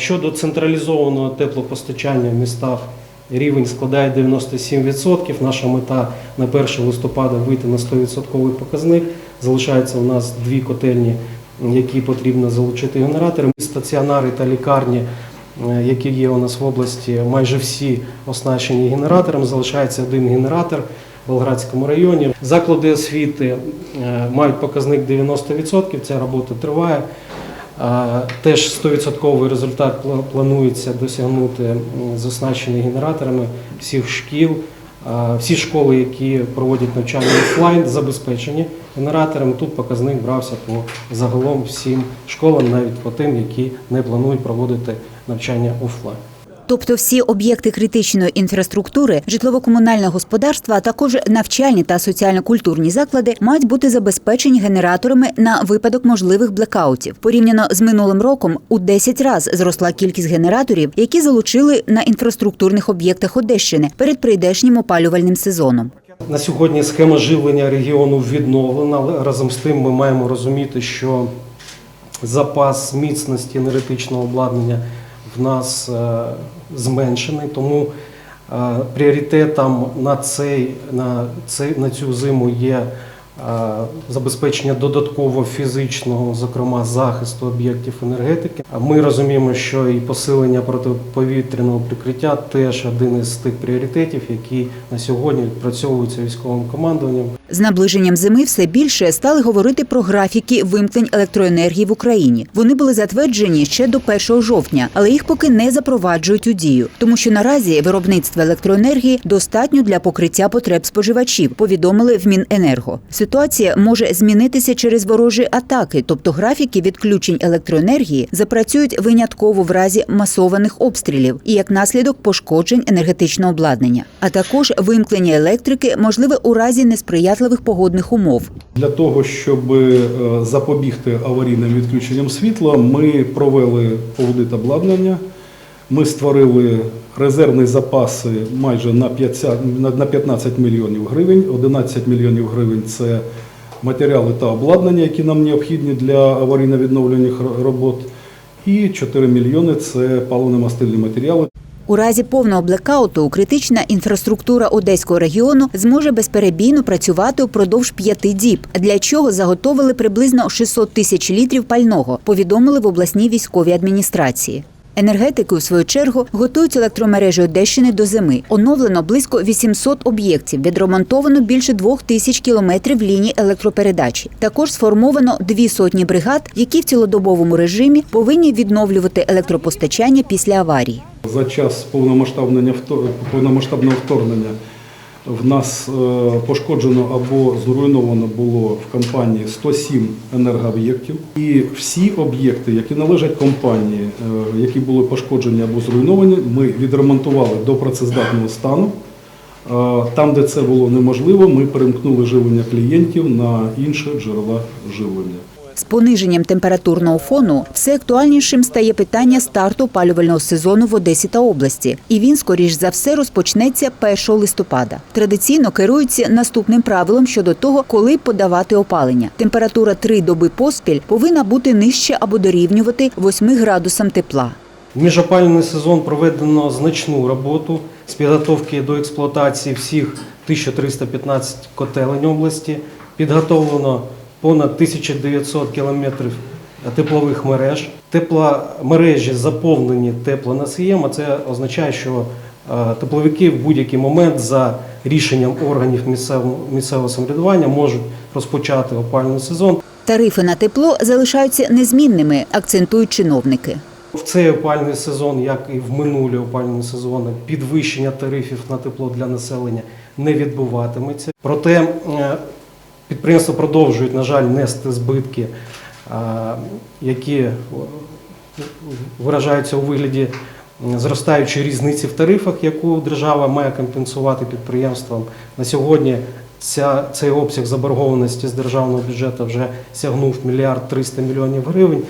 Щодо централізованого теплопостачання в містах рівень складає 97%. Наша мета на 1 листопада вийти на 100% показник. Залишається у нас дві котельні, які потрібно залучити генератори. Стаціонари та лікарні, е, які є у нас в області, майже всі оснащені генератором. Залишається один генератор в Болградському районі. Заклади освіти е, мають показник 90%. Ця робота триває. Теж 100% результат планується досягнути з генераторами всіх шкіл. Всі школи, які проводять навчання офлайн, забезпечені генераторами. Тут показник брався по загалом всім школам, навіть по тим, які не планують проводити навчання офлайн. Тобто всі об'єкти критичної інфраструктури, житлово-комунальне господарство, а також навчальні та соціально-культурні заклади мають бути забезпечені генераторами на випадок можливих блекаутів. Порівняно з минулим роком у 10 разів зросла кількість генераторів, які залучили на інфраструктурних об'єктах Одещини перед прийдешнім опалювальним сезоном. На сьогодні схема живлення регіону відновлена, але разом з тим ми маємо розуміти, що запас міцності енергетичного обладнання в нас е, зменшений, тому е, пріоритетом на, цей, на, цей, на цю зиму є забезпечення додатково фізичного, зокрема захисту об'єктів енергетики. Ми розуміємо, що і посилення протиповітряного прикриття теж один із тих пріоритетів, які на сьогодні відпрацьовуються військовим командуванням. З наближенням зими все більше стали говорити про графіки вимкнень електроенергії в Україні. Вони були затверджені ще до 1 жовтня, але їх поки не запроваджують у дію, тому що наразі виробництва електроенергії достатньо для покриття потреб споживачів. Повідомили в Міненерго. Ситуація може змінитися через ворожі атаки, тобто графіки відключень електроенергії запрацюють винятково в разі масованих обстрілів і як наслідок пошкоджень енергетичного обладнання, а також вимкнення електрики можливе у разі несприятливих погодних умов. Для того, щоб е, запобігти аварійним відключенням світла, ми провели аудит обладнання. Ми створили резервні запаси майже на 50 на- на 15 мільйонів гривень. 11 мільйонів гривень це матеріали та обладнання, які нам необхідні для аварійно-відновлених ро- робот. І 4 мільйони це паливно-мастильні матеріали. У разі повного блекауту критична інфраструктура Одеського регіону зможе безперебійно працювати упродовж п'яти діб, для чого заготовили приблизно 600 тисяч літрів пального, повідомили в обласній військовій адміністрації. Енергетики, у свою чергу, готують електромережі Одещини до зими. Оновлено близько 800 об'єктів, відремонтовано більше двох тисяч кілометрів ліній електропередачі. Також сформовано дві сотні бригад, які в цілодобовому режимі повинні відновлювати електропостачання після аварії. За час повномасштабного вторгнення в нас е, пошкоджено або зруйновано було в компанії 107 енергооб'єктів. І всі об'єкти, які належать компанії, е, які були пошкоджені або зруйновані, ми відремонтували до працездатного стану. Е, Там, де це було неможливо, ми перемкнули живлення клієнтів на інші джерела живлення. З пониженням температурного фону все актуальнішим стає питання старту опалювального сезону в Одесі та області, і він, скоріш за все, розпочнеться 1 листопада. Традиційно керуються наступним правилом щодо того, коли подавати опалення. Температура три доби поспіль повинна бути нижче або дорівнювати 8 градусам тепла. В сезон проведено значну роботу з підготовки до експлуатації всіх 1315 котелень області. Підготовлено понад 1900 кілометрів теплових мереж. Тепломережі заповнені теплоносієм, а це означає, що е, тепловики в будь-який момент за рішенням органів місцевого, місцевого самоврядування можуть розпочати опалювальний сезон. Тарифи на тепло залишаються незмінними, акцентують чиновники. В цей опальний сезон, як і в минулі опальні сезони, підвищення тарифів на тепло для населення не відбуватиметься. Проте е, підприємства продовжують, на жаль, нести збитки, які е, виражаються у вигляді зростаючої різниці в тарифах, яку держава має компенсувати підприємствам. На сьогодні ця, цей обсяг заборгованості з державного бюджету вже сягнув мільярд 300 мільйонів гривень.